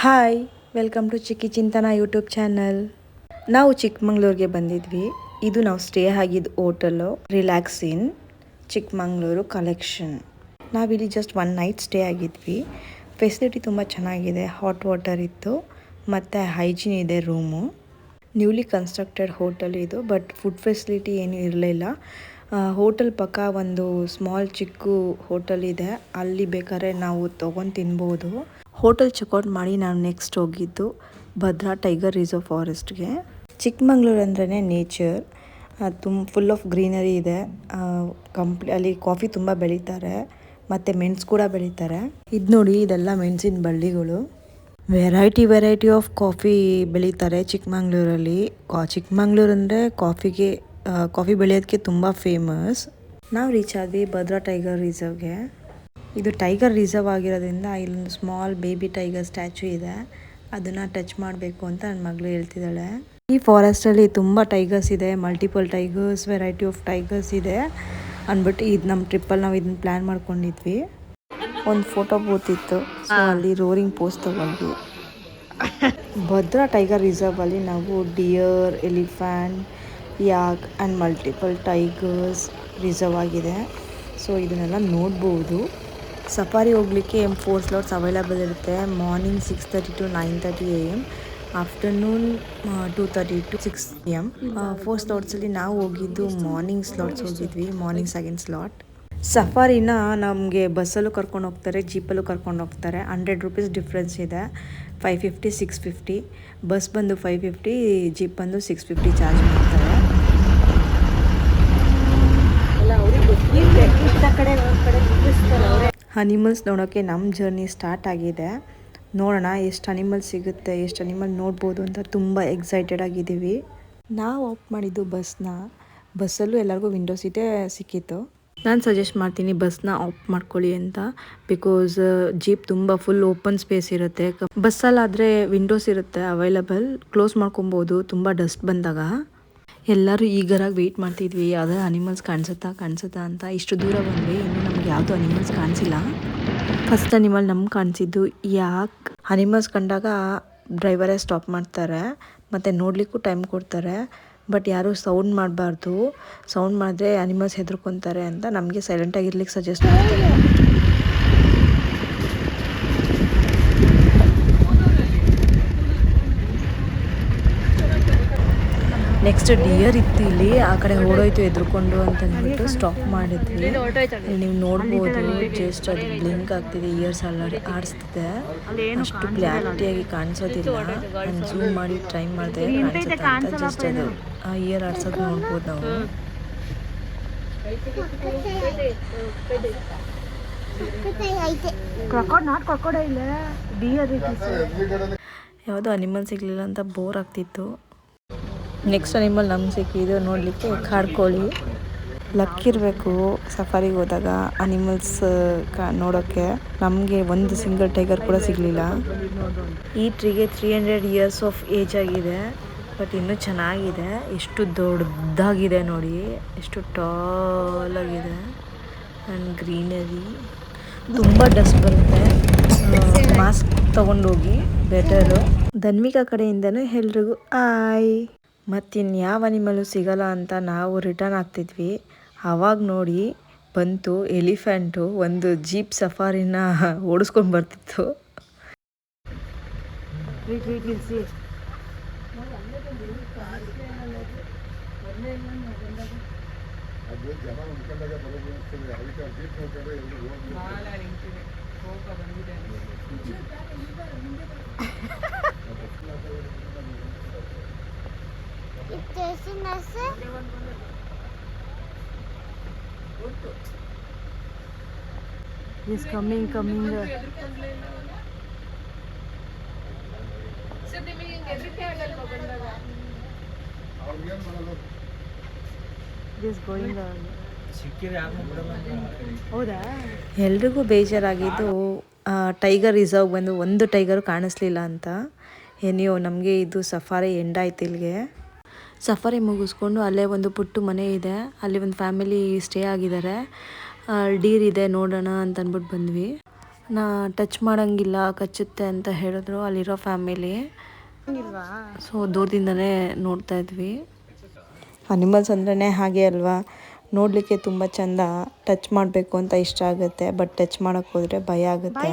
Hi welcome to ಚಿಕ್ಕಿ ಚಿಂತನ YouTube channel ನಾವು ಚಿಕ್ಕಮಂಗ್ಳೂರಿಗೆ ಬಂದಿದ್ವಿ. ಇದು ನಾವು ಸ್ಟೇ ಆಗಿದ್ದು hotel relax inn Chikmagalur collection ನಾವಿಲ್ಲಿ ಜಸ್ಟ್ ಒನ್ ನೈಟ್ ಸ್ಟೇ ಆಗಿದ್ವಿ. ಫೆಸಿಲಿಟಿ ತುಂಬ ಚೆನ್ನಾಗಿದೆ ಹಾಟ್ ವಾಟರ್ ಇತ್ತು, ಮತ್ತು ಹೈಜೀನ್ ಇದೆ ರೂಮು ನ್ಯೂಲಿ ಕನ್ಸ್ಟ್ರಕ್ಟೆಡ್ ಹೋಟೆಲ್ ಇದು ಬಟ್ ಫುಡ್ ಫೆಸಿಲಿಟಿ ಏನೂ ಇರಲಿಲ್ಲ. ಹೋಟೆಲ್ ಪಕ್ಕ ಒಂದು ಸ್ಮಾಲ್ ಚಿಕ್ಕು ಹೋಟೆಲ್ ಇದೆ. ಅಲ್ಲಿ ಬೇಕಾದ್ರೆ ನಾವು ತೊಗೊಂಡು ತಿನ್ಬೋದು. ಹೋಟೆಲ್ ಚೆಕ್ಔಟ್ ಮಾಡಿ ನಾನು ನೆಕ್ಸ್ಟ್ ಹೋಗಿದ್ದು ಭದ್ರಾ ಟೈಗರ್ ರಿಸರ್ವ್ ಫಾರೆಸ್ಟ್ಗೆ. ಚಿಕ್ಕಮಂಗ್ಳೂರು ಅಂದ್ರೇ ನೇಚರ್. ತುಂಬ ಫುಲ್ ಆಫ್ ಗ್ರೀನರಿ ಇದೆ. ಕಂಪ್ಲಿ, ಅಲ್ಲಿ ಕಾಫಿ ತುಂಬ ಬೆಳೀತಾರೆ. ಮತ್ತು ಮೆಣಸು ಕೂಡ ಬೆಳೀತಾರೆ. ಇದು ನೋಡಿ ಇದೆಲ್ಲ ಮೆಣಸಿನ ಬಳ್ಳಿಗಳು. ವೆರೈಟಿ ವೆರೈಟಿ ಆಫ್ ಕಾಫಿ ಬೆಳೀತಾರೆ ಚಿಕ್ಕಮಂಗ್ಳೂರಲ್ಲಿ. ಕಾ, ಚಿಕ್ಕಮಂಗ್ಳೂರು ಅಂದರೆ ಕಾಫಿಗೆ ಕಾಫಿ ಬೆಳೆಯೋದಕ್ಕೆ ತುಂಬ ಫೇಮಸ್ ನಾವು ರೀಚ್ ಆದ್ವಿ ಭದ್ರಾ ಟೈಗರ್ ರಿಸರ್ವ್ಗೆ. ಇದು ಟೈಗರ್ ರಿಸರ್ವ್ ಆಗಿರೋದ್ರಿಂದ ಇಲ್ಲೊಂದು ಸ್ಮಾಲ್ ಬೇಬಿ ಟೈಗರ್ ಸ್ಟ್ಯಾಚು ಇದೆ. ಅದನ್ನು ಟಚ್ ಮಾಡಬೇಕು ಅಂತ ನನ್ನ ಮಗಳು ಹೇಳ್ತಿದ್ದಾಳೆ. ಈ ಫಾರೆಸ್ಟಲ್ಲಿ ತುಂಬ ಟೈಗರ್ಸ್ ಇದೆ multiple tigers variety of tigers ಇದೆ. ಅಂದ್ಬಿಟ್ಟು ಇದು ನಮ್ಮ ಟ್ರಿಪ್ಪಲ್ಲಿ ನಾವು ಇದನ್ನ ಪ್ಲ್ಯಾನ್ ಮಾಡ್ಕೊಂಡಿದ್ವಿ. ಒಂದು ಫೋಟೋ ಬೂತ್ ಇತ್ತು ಸೊ ಅಲ್ಲಿ ರೋರಿಂಗ್ ಪೋಸ್ಟ್ ತಗೊಂಡ್ವಿ. ಭದ್ರಾ ಟೈಗರ್ ರಿಸರ್ವ್ ಅಲ್ಲಿ ನಾವು deer elephant yak and multiple tigers reserve ಆಗಿದೆ. ಸೊ ಇದನ್ನೆಲ್ಲ ನೋಡ್ಬೋದು. ಸಫಾರಿ ಹೋಗ್ಲಿಕ್ಕೆ ಫೋರ್ ಸ್ಲಾಟ್ಸ್ ಅವೈಲೇಬಲ್ ಇರುತ್ತೆ. Morning six thirty to nine thirty A M afternoon two thirty to six P M four ಸ್ಲಾಟ್ಸಲ್ಲಿ ನಾವು ಹೋಗಿದ್ದು ಮಾರ್ನಿಂಗ್ ಸ್ಲಾಟ್ಸ್ ಹೋಗಿದ್ವಿ ಮಾರ್ನಿಂಗ್ ಸೆಕೆಂಡ್ ಸ್ಲಾಟ್ ಸಫಾರಿನ ನಮಗೆ ಬಸ್ಸಲ್ಲೂ ಕರ್ಕೊಂಡು ಹೋಗ್ತಾರೆ ಜೀಪಲ್ಲೂ ಕರ್ಕೊಂಡು ಹೋಗ್ತಾರೆ. ಹಂಡ್ರೆಡ್ ರುಪೀಸ್ ಡಿಫ್ರೆನ್ಸ್ ಇದೆ. Five fifty six fifty bus ಬಂದು ಫೈವ್ ಫಿಫ್ಟಿ ಜೀಪ್ ಬಂದು ಸಿಕ್ಸ್ ಫಿಫ್ಟಿ ಚಾರ್ಜ್ ಮಾಡ್ತಾರೆ. ಅನಿಮಲ್ಸ್ ನೋಡೋಕ್ಕೆ ನಮ್ಮ ಜರ್ನಿ ಸ್ಟಾರ್ಟ್ ಆಗಿದೆ. ನೋಡೋಣ ಎಷ್ಟು ಅನಿಮಲ್ ಸಿಗುತ್ತೆ, ಎಷ್ಟು ಅನಿಮಲ್ ನೋಡ್ಬೋದು ಅಂತ ತುಂಬ ಎಕ್ಸೈಟೆಡ್ ಆಗಿದ್ದೀವಿ. ನಾವು ಆಪ್ ಮಾಡಿದ್ದು ಬಸ್ನ, ಬಸ್ಸಲ್ಲೂ ಎಲ್ಲರಿಗೂ ವಿಂಡೋ ಸೀಟೇ ಸಿಕ್ಕಿತ್ತು. ನಾನು ಸಜೆಸ್ಟ್ ಮಾಡ್ತೀನಿ ಬಸ್ನ ಆಫ್ ಮಾಡ್ಕೊಳ್ಳಿ ಅಂತ ಬಿಕಾಸ್ ಜೀಪ್ ತುಂಬ ಫುಲ್ ಓಪನ್ ಸ್ಪೇಸ್ ಇರುತ್ತೆ. ಬಸ್ಸಲ್ಲಾದರೆ ವಿಂಡೋಸ್ ಇರುತ್ತೆ ಅವೈಲಬಲ್ ಕ್ಲೋಸ್ ಮಾಡ್ಕೊಬೋದು, ತುಂಬ ಡಸ್ಟ್ ಬಂದಾಗ. ಎಲ್ಲರೂ ಈಗರಾಗಿ ವೆಯ್ಟ್ ಮಾಡ್ತಿದ್ವಿ ಯಾವುದೇ ಅನಿಮಲ್ಸ್ ಕಾಣಿಸುತ್ತಾ ಕಾಣಿಸುತ್ತಾ ಅಂತ, ಇಷ್ಟು ದೂರ ಬಂದ್ವಿ, ಇನ್ನು ನಮ್ಗೆ ಯಾವುದು ಅನಿಮಲ್ಸ್ ಕಾಣಿಸಿಲ್ಲ. ಫಸ್ಟ್ ಅನಿಮಲ್ ನಮ್ಗೆ ಕಾಣಿಸಿದ್ದು ಯಾಕೆ? ಅನಿಮಲ್ಸ್ ಕಂಡಾಗ ಡ್ರೈವರೇ ಸ್ಟಾಪ್ ಮಾಡ್ತಾರೆ, ಮತ್ತು ನೋಡಲಿಕ್ಕೂ ಟೈಮ್ ಕೊಡ್ತಾರೆ ಬಟ್ ಯಾರು ಸೌಂಡ್ ಮಾಡಬಾರ್ದು. ಸೌಂಡ್ ಮಾಡಿದ್ರೆ ಅನಿಮಲ್ಸ್ ಹೆದರ್ಕೊತಾರೆ ಅಂತ ನಮಗೆ ಸೈಲೆಂಟಾಗಿರ್ಲಿಕ್ಕೆ ಸಜೆಸ್ಟ್ ಮಾಡ್ತಾರೆ. ನೆಕ್ಸ್ಟ್ ಡಿಯರ್ ಇತ್ತು ಇಲ್ಲಿ ಆ ಕಡೆ ಓಡೋಯ್ತು ಎದ್ರುಕೊಂಡು ಅಂತ ಅಂದ್ಬಿಟ್ಟು ಸ್ಟಾಪ್ ಮಾಡಿದ್ವಿ. ಇಲ್ಲಿ ನೀವು ನೋಡ್ಬೋದು ಜಸ್ಟ್ ಅದು ಬ್ಲಿಂಕ್ ಆಗ್ತಿದೆ ಇಯರ್ಸ್ ಆಲ್ರೆಡಿ ಆಡಿಸ್ತಿದೆ ಅಷ್ಟು ಕ್ಲಾರಿಟಿಯಾಗಿ ಕಾಣಿಸೋದಿಲ್ಲ. ನಾನು ಜೂಮ್ ಮಾಡಿ ಟ್ರೈ ಮಾಡಿದೆ ಕಾಣಿಸುತ್ತೆ ಅಂತ ಜಸ್ಟ್ ಅದು ಆ ಇಯರ್ ಆಡ್ಸೋದು ನೋಡ್ಬೋದು ನಾವು. ಯಾವುದೋ ಅನಿಮಲ್ ಸಿಗ್ಲಿಲ್ಲ ಅಂತ ಬೋರ್ ಆಗ್ತಿತ್ತು. ನೆಕ್ಸ್ಟ್ ಅನಿಮಲ್ ನಮ್ಗೆ ಸಿಕ್ಕಿದ್ದು ನೋಡಲಿಕ್ಕೆ ಕಾಡ್ಕೋಳಿ ಲಕ್ ಇರಬೇಕು ಸಫಾರಿಗೆ ಹೋದಾಗ ಅನಿಮಲ್ಸ್ ಕ ನೋಡೋಕ್ಕೆ ನಮಗೆ ಒಂದು ಸಿಂಗಲ್ ಟೈಗರ್ ಕೂಡ ಸಿಗಲಿಲ್ಲ. ಈ ಟ್ರೀಗೆ three hundred years of age ಆಗಿದೆ. ಬಟ್ ಇನ್ನೂ ಚೆನ್ನಾಗಿದೆ. ಎಷ್ಟು ದೊಡ್ಡದಾಗಿದೆ ನೋಡಿ. ಎಷ್ಟು ಟಾಲ್ ಆಗಿದೆ. ಆ್ಯಂಡ್ ಗ್ರೀನರಿ ತುಂಬ ಡಸ್ಟ್ ಬರುತ್ತೆ. ಮಾಸ್ಕ್ ತೊಗೊಂಡೋಗಿ ಬೆಟರು ಧನ್ವಿಕಾ ಕಡೆಯಿಂದನೂ ಎಲ್ರಿಗೂ ಆಯ್ ಮತ್ತಿನ್ಯಾವ ಅನಿಮಲು ಸಿಗಲ್ಲ ಅಂತ ನಾವು ರಿಟರ್ನ್ ಆಗ್ತಿದ್ವಿ. ಆವಾಗ ನೋಡಿ ಬಂತು ಎಲಿಫೆಂಟು ಒಂದು ಜೀಪ್ ಸಫಾರಿನ ಓಡಿಸ್ಕೊಂಡು ಬರ್ತಿತ್ತು. ಇಸ್ ಕಮ್ಮಿಂಗ್ ಕಮ್ಮಿಂಗ್ ಹೌದಾ? ಎಲ್ರಿಗೂ ಬೇಜಾರಾಗಿದ್ದು ಟೈಗರ್ ರಿಸರ್ವ್ ಬಂದು ಒಂದು ಟೈಗರ್ ಕಾಣಿಸ್ಲಿಲ್ಲ ಅಂತ. ಏನಿಯೋ ನಮಗೆ ಇದು ಸಫಾರಿ ಎಂಡ್ ಆಯ್ತು ಇಲ್ಲಿಗೆ. ಸಫಾರಿ ಮುಗಿಸ್ಕೊಂಡು ಅಲ್ಲೇ ಒಂದು ಪುಟ್ಟು ಮನೆ ಇದೆ. ಅಲ್ಲಿ ಒಂದು ಫ್ಯಾಮಿಲಿ ಸ್ಟೇ ಆಗಿದ್ದಾರೆ. ಡೀರ್ ಇದೆ ನೋಡೋಣ ಅಂತ ಅಂದ್ಬಿಟ್ಟು ಬಂದ್ವಿ. ನಾ ಟಚ್ ಮಾಡೋಂಗಿಲ್ಲ ಕಚ್ಚುತ್ತೆ ಅಂತ ಹೇಳಿದ್ರು. ಅಲ್ಲಿರೋ ಫ್ಯಾಮಿಲಿ. ಸೊ ದೂರದಿಂದನೇ ನೋಡ್ತಾ ಇದ್ವಿ. ಅನಿಮಲ್ಸ್ ಅಂದ್ರೇ ಹಾಗೆ ಅಲ್ವಾ? ನೋಡಲಿಕ್ಕೆ ತುಂಬ ಚಂದ. ಟಚ್ ಮಾಡಬೇಕು ಅಂತ ಇಷ್ಟ ಆಗುತ್ತೆ. ಬಟ್ ಟಚ್ ಮಾಡೋಕ್ಕೆ ಹೋದರೆ ಭಯ ಆಗುತ್ತೆ.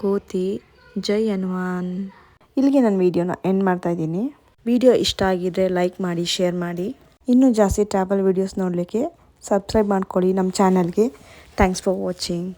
ಕೋತಿ, ಜೈ ಹನುಮಾನ್. ಇಲ್ಲಿಗೆ ನಾನು ವಿಡಿಯೋನ ಎಂಡ್ ಮಾಡ್ತಾ ಇದ್ದೀನಿ. ವಿಡಿಯೋ ಇಷ್ಟ ಆಗಿದ್ರೆ ಲೈಕ್ ಮಾಡಿ ಶೇರ್ ಮಾಡಿ. ಇನ್ನೂ ಜಾಸ್ತಿ ಟ್ರಾವೆಲ್ ವಿಡಿಯೋಸ್ ನೋಡಲಿಕ್ಕೆ ಸಬ್ಸ್ಕ್ರೈಬ್ ಮಾಡ್ಕೊಳ್ಳಿ ನಮ್ಮ ಚಾನಲ್ಗೆ ಥ್ಯಾಂಕ್ಸ್ ಫಾರ್ ವಾಚಿಂಗ್